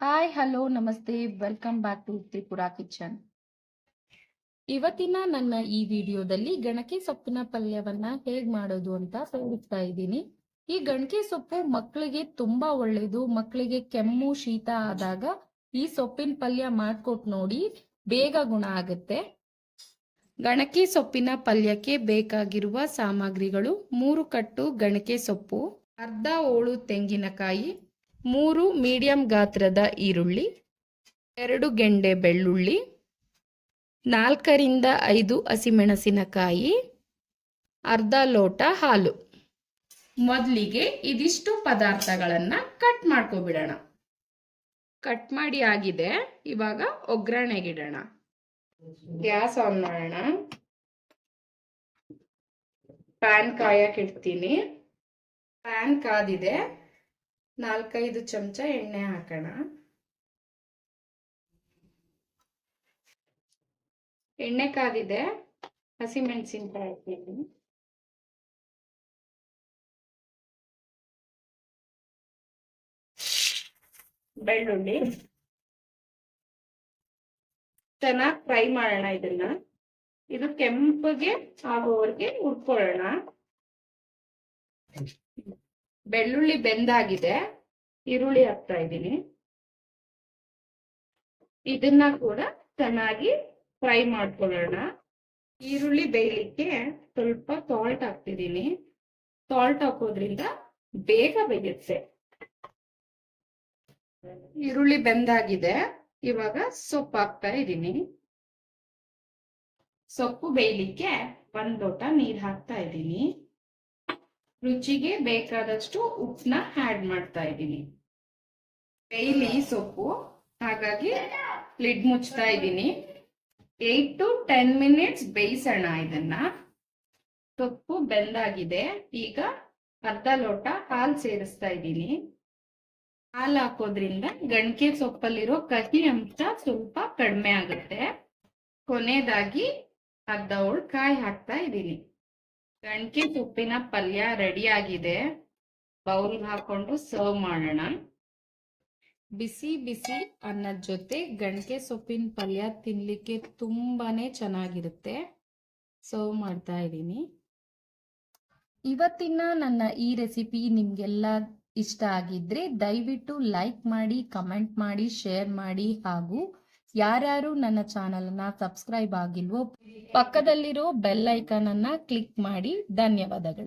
Hi hello namaste. Welcome back to Tripura kitchen ಇವತ್ತಿನ ನನ್ನ ಈ ವಿಡಿಯೋದಲ್ಲಿ ಗಣಕೆ ಸೊಪ್ಪಿನ ಪಲ್ಯವನ್ನ ಹೇಗ್ ಮಾಡೋದು ಅಂತ ತೋರಿಸ್ತಾ ಇದ್ದೀನಿ. ಈ ಗಣಕೆ ಸೊಪ್ಪು ಮಕ್ಕಳಿಗೆ ತುಂಬಾ ಒಳ್ಳೇದು. ಮಕ್ಕಳಿಗೆ ಕೆಮ್ಮು, ಶೀತ ಆದಾಗ ಈ ಸೊಪ್ಪಿನ ಪಲ್ಯ ಮಾಡ್ಕೊಟ್ ನೋಡಿ ಬೇಗ ಗುಣ ಆಗುತ್ತೆ. ಗಣಕೆ ಸೊಪ್ಪಿನ ಪಲ್ಯಕ್ಕೆ ಬೇಕಾಗಿರುವ ಸಾಮಗ್ರಿಗಳು ಮೂರು ಕಟ್ಟು ಗಣಕೆ ಸೊಪ್ಪು, ಅರ್ಧ ಓಳು ತೆಂಗಿನಕಾಯಿ ಮೂರು ಮೀಡಿಯಂ ಗಾತ್ರದ ಈರುಳ್ಳಿ, ಎರಡು ಗೆಂಡೆ ಬೆಳ್ಳುಳ್ಳಿ, ನಾಲ್ಕರಿಂದ ಐದು ಹಸಿಮೆಣಸಿನಕಾಯಿ, ಅರ್ಧ ಲೋಟ ಹಾಲು. ಮೊದಲಿಗೆ ಇದಿಷ್ಟು ಪದಾರ್ಥಗಳನ್ನು ಕಟ್ ಮಾಡ್ಕೊಬಿಡೋಣ. ಕಟ್ ಮಾಡಿ ಆಗಿದೆ, ಇವಾಗ ಒಗ್ಗರಣೆಗಿಡೋಣ. ಗ್ಯಾಸ್ ಆನ್ ಮಾಡೋಣ. ಪ್ಯಾನ್ ಕಾಯಕ್ಕೆ ಇಡ್ತೀನಿ. ಪ್ಯಾನ್ ಕಾದಿದೆ. ನಾಲ್ಕೈದು ಚಮಚ ಎಣ್ಣೆ ಹಾಕೋಣ. ಎಣ್ಣೆ ಕಾದಿದೆ ಹಸಿಮೆಣಸಿನ್ಕಾಯಿ ಹಾಕಿದ್ದೀನಿ ಬೆಳ್ಳುಳ್ಳಿ. ಚೆನ್ನಾಗಿ ಫ್ರೈ ಮಾಡೋಣ ಇದನ್ನ. ಇದು ಕೆಂಪಗೆ ಆಗೋವರೆಗೆ ಹುರ್ಕೊಳ್ಳೋಣ. ಬೆಳ್ಳುಳ್ಳಿ ಬೆಂದಾಗಿದೆ, ಈರುಳ್ಳಿ ಹಾಕ್ತಾ ಇದ್ದೀನಿ. ಇದನ್ನ ಕೂಡ ಚೆನ್ನಾಗಿ ಫ್ರೈ ಮಾಡ್ಕೊಳ್ಳೋಣ. ಈರುಳ್ಳಿ ಬೇಯಲಿಕ್ಕೆ ಸ್ವಲ್ಪ ಸಾಲ್ಟ್ ಹಾಕ್ತಿದ್ದೀನಿ. ಸಾಲ್ಟ್ ಹಾಕೋದ್ರಿಂದ ಬೇಗ ಬೇಯುತ್ತೆ. ಈರುಳ್ಳಿ ಬೆಂದಾಗಿದೆ. ಇವಾಗ ಸೊಪ್ಪು ಹಾಕ್ತಾ ಇದ್ದೀನಿ. ಸೊಪ್ಪು ಬೇಯಲಿಕ್ಕೆ ಒಂದ್ ಲೋಟ ನೀರ್ ಹಾಕ್ತಾ ಇದ್ದೀನಿ. ರುಚಿಗೆ ಬೇಕಾದಷ್ಟು ಉಪ್ಪನ್ನ ಆ್ಯಡ್ ಮಾಡ್ತಾ ಇದ್ದೀನಿ. ಡೈಲಿ ಸೊಪ್ಪು, ಹಾಗಾಗಿ ಲಿಡ್ ಮುಚ್ತಾ ಇದ್ದೀನಿ. ಏಟ್ ಟು ಟೆನ್ ಮಿನಿಟ್ಸ್ ಬೇಯಿಸೋಣ ಇದನ್ನ. ಸೊಪ್ಪು ಬೆಂದಾಗಿದೆ. ಈಗ ಅರ್ಧ ಲೋಟ ಹಾಲು ಸೇರಿಸ್ತಾ ಇದ್ದೀನಿ. ಹಾಲು ಹಾಕೋದ್ರಿಂದ ಗಣಕೆ ಸೊಪ್ಪಲ್ಲಿರೋ ಕಹಿ ಅಂಶ ಸ್ವಲ್ಪ ಕಡಿಮೆ ಆಗುತ್ತೆ. ಕೊನೆಯದಾಗಿ ಅರ್ಧ ಹೋಳು ಕಾಯಿ ಹಾಕ್ತಾ ಇದ್ದೀನಿ. ಗಣಕೆ ಸೊಪ್ಪಿನ ಪಲ್ಯ ರೆಡಿ ಆಗಿದೆ. ಬೌಲ್ ಹಾಕೊಂಡು ಸರ್ವ್ ಮಾಡೋಣ. ಬಿಸಿ ಬಿಸಿ ಅನ್ನದ ಜೊತೆ ಗಣಕೆ ಸೊಪ್ಪಿನ ಪಲ್ಯ ತಿನ್ಲಿಕ್ಕೆ ತುಂಬಾನೇ ಚೆನ್ನಾಗಿರುತ್ತೆ. ಸರ್ವ್ ಮಾಡ್ತಾ ಇದ್ದೀನಿ. ಇವತ್ತಿನ ನನ್ನ ಈ ರೆಸಿಪಿ ನಿಮ್ಗೆಲ್ಲ ಇಷ್ಟ ಆಗಿದ್ರೆ ದಯವಿಟ್ಟು ಲೈಕ್ ಮಾಡಿ ಕಮೆಂಟ್ ಮಾಡಿ ಶೇರ್ ಮಾಡಿ ಹಾಗೂ ಯಾರ್ಯಾರು ನನ್ನ ಚಾನಲ್ನ ಸಬ್ಸ್ಕ್ರೈಬ್ ಆಗಿಲ್ವೋ ಪಕ್ಕದಲ್ಲಿರೋ ಬೆಲ್ ಐಕಾನ್ ಕ್ಲಿಕ್ ಮಾಡಿ ಧನ್ಯವಾದಗಳು.